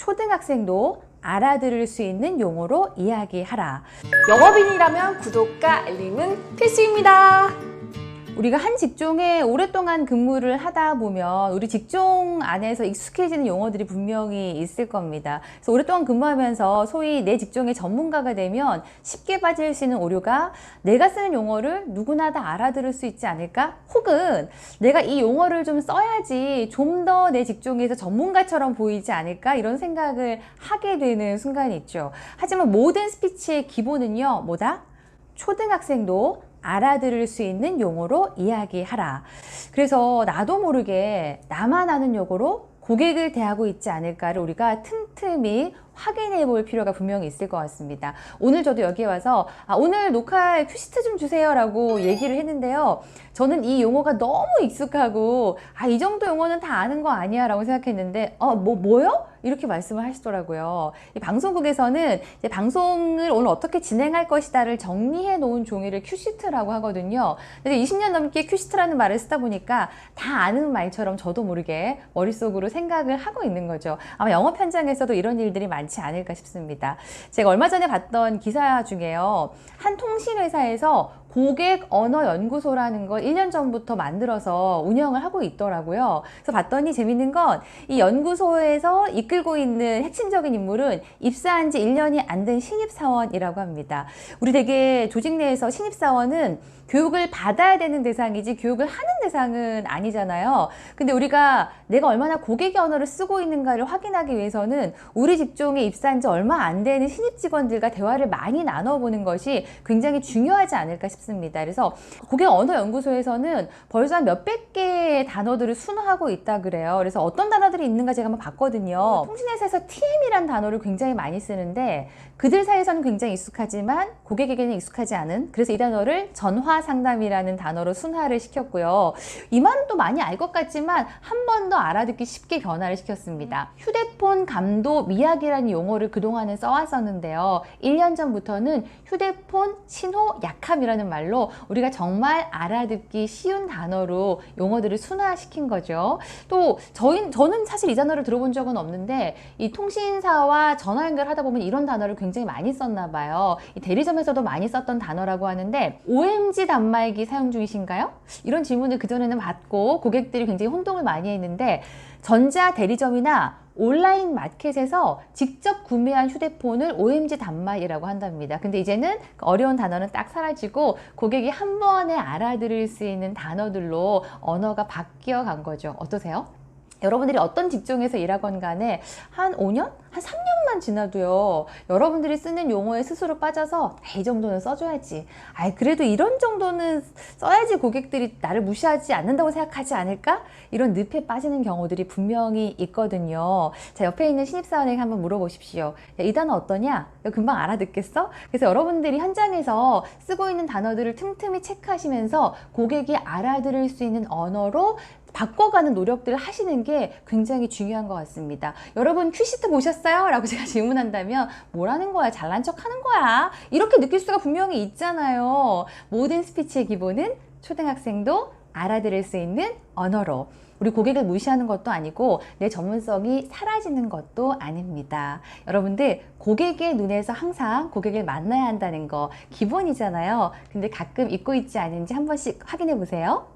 초등학생도 알아들을 수 있는 용어로 이야기하라. 영업인이라면 구독과 알림은 필수입니다. 우리가 한 직종에 오랫동안 근무를 하다 보면 우리 직종 안에서 익숙해지는 용어들이 분명히 있을 겁니다. 그래서 오랫동안 근무하면서 소위 내 직종의 전문가가 되면 쉽게 빠질 수 있는 오류가 내가 쓰는 용어를 누구나 다 알아들을 수 있지 않을까? 혹은 내가 이 용어를 좀 써야지 좀 더 내 직종에서 전문가처럼 보이지 않을까? 이런 생각을 하게 되는 순간이 있죠. 하지만 모든 스피치의 기본은요, 뭐다? 초등학생도 알아들을 수 있는 용어로 이야기하라. 그래서 나도 모르게 나만 아는 용어로 고객을 대하고 있지 않을까를 우리가 틈틈이 확인해 볼 필요가 분명히 있을 것 같습니다. 오늘 저도 여기에 와서 아, 오늘 녹화에 큐시트 좀 주세요 라고 얘기를 했는데요. 저는 이 용어가 너무 익숙하고 아, 이 정도 용어는 다 아는 거 아니야 라고 생각했는데 어, 뭐, 뭐요? 이렇게 말씀을 하시더라고요. 이 방송국에서는 방송을 오늘 어떻게 진행할 것이다를 정리해 놓은 종이를 큐시트라고 하거든요. 근데 20년 넘게 큐시트라는 말을 쓰다 보니까 다 아는 말처럼 저도 모르게 머릿속으로 생각을 하고 있는 거죠. 아마 영업 현장에서도 이런 일들이 많지 않을까 싶습니다. 제가 얼마 전에 봤던 기사 중에요. 한 통신회사에서 고객 언어 연구소라는 걸 1년 전부터 만들어서 운영을 하고 있더라고요. 그래서 봤더니 재밌는 건 이 연구소에서 이끌고 있는 핵심적인 인물은 입사한 지 1년이 안 된 신입사원이라고 합니다. 우리 되게 조직 내에서 신입사원은 교육을 받아야 되는 대상이지 교육을 하는 대상은 아니잖아요. 근데 우리가 내가 얼마나 고객의 언어를 쓰고 있는가를 확인하기 위해서는 우리 직종에 입사한 지 얼마 안 되는 신입 직원들과 대화를 많이 나눠보는 것이 굉장히 중요하지 않을까 싶습니다. 그래서 고객 언어 연구소에서는 벌써 한 몇백 개의 단어들을 순화하고 있다 그래요. 그래서 어떤 단어들이 있는가 제가 한번 봤거든요. 통신회사에서 TM이란 단어를 굉장히 많이 쓰는데 그들 사이에서는 굉장히 익숙하지만 고객에게는 익숙하지 않은 그래서 이 단어를 전화 상담이라는 단어로 순화를 시켰고요. 이 말은 또 많이 알 것 같지만 한 번 더 알아듣기 쉽게 변화를 시켰습니다. 휴대폰 감도 미약이라는 용어를 그동안은 써왔었는데요. 1년 전부터는 휴대폰 신호 약함이라는 말로 우리가 정말 알아듣기 쉬운 단어로 용어들을 순화시킨 거죠. 또 저희, 저는 사실 이 단어를 들어본 적은 없는데 이 통신사와 전화 연결하다 보면 이런 단어를 굉장히 많이 썼나 봐요. 이 대리점에서도 많이 썼던 단어라고 하는데 OMG 단말기 사용 중이신가요? 이런 질문을 그전에는 받고 고객들이 굉장히 혼동을 많이 했는데 전자 대리점이나 온라인 마켓에서 직접 구매한 휴대폰을 OMG 단말이라고 한답니다. 근데 이제는 그 어려운 단어는 딱 사라지고 고객이 한 번에 알아들을 수 있는 단어들로 언어가 바뀌어 간 거죠. 어떠세요? 여러분들이 어떤 직종에서 일하건 간에 한 5년? 한 3년 만 지나도요, 여러분들이 쓰는 용어에 스스로 빠져서, 아, 이 정도는 써줘야지. 아 그래도 이런 정도는 써야지 고객들이 나를 무시하지 않는다고 생각하지 않을까? 이런 늪에 빠지는 경우들이 분명히 있거든요. 자, 옆에 있는 신입사원에게 한번 물어보십시오. 야, 이 단어 어떠냐? 금방 알아듣겠어? 그래서 여러분들이 현장에서 쓰고 있는 단어들을 틈틈이 체크하시면서 고객이 알아들을 수 있는 언어로 바꿔가는 노력들을 하시는 게 굉장히 중요한 것 같습니다. 여러분 큐시트 보셨어요? 라고 제가 질문한다면 뭐라는 거야? 잘난 척 하는 거야? 이렇게 느낄 수가 분명히 있잖아요. 모든 스피치의 기본은 초등학생도 알아들을 수 있는 언어로 우리 고객을 무시하는 것도 아니고 내 전문성이 사라지는 것도 아닙니다. 여러분들 고객의 눈에서 항상 고객을 만나야 한다는 거 기본이잖아요. 근데 가끔 잊고 있지 않은지 한 번씩 확인해 보세요.